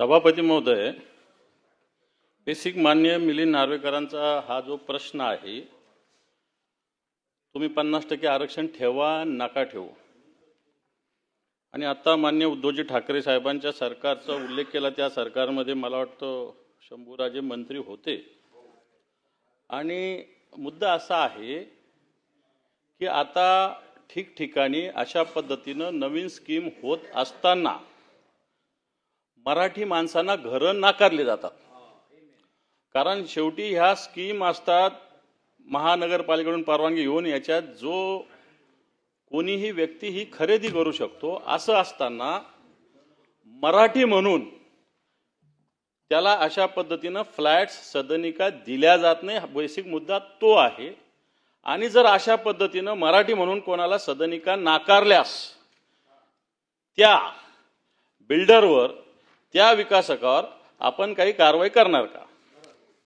सभापती महोदय बेसिक मान्य मिलिंद नार्वेकरांचा हा जो प्रश्न आहे तुम्ही पन्नास टक्के आरक्षण ठेवा नका ठेवू. आणि आता मान्य उद्धवजी ठाकरे साहेबांच्या सरकारचा उल्लेख केला त्या सरकारमध्ये मला वाटतं शंभूराजे मंत्री होते. आणि मुद्दा असा आहे की आता ठिकठिकाणी अशा पद्धतीनं नवीन स्कीम होत असताना मराठी माणसांना घरं नाकारली जातात. कारण शेवटी ह्या स्कीम असतात महानगरपालिकेकडून परवानगी घेऊन याच्यात जो कोणीही व्यक्ती ही खरेदी करू शकतो असं असताना मराठी म्हणून त्याला अशा पद्धतीनं फ्लॅट्स सदनिका दिल्या जात नाही हा बेसिक मुद्दा तो आहे. आणि जर अशा पद्धतीनं मराठी म्हणून कोणाला सदनिका नाकारल्यास त्या बिल्डरवर त्या विकासकावर आपण काही कारवाई करणार का?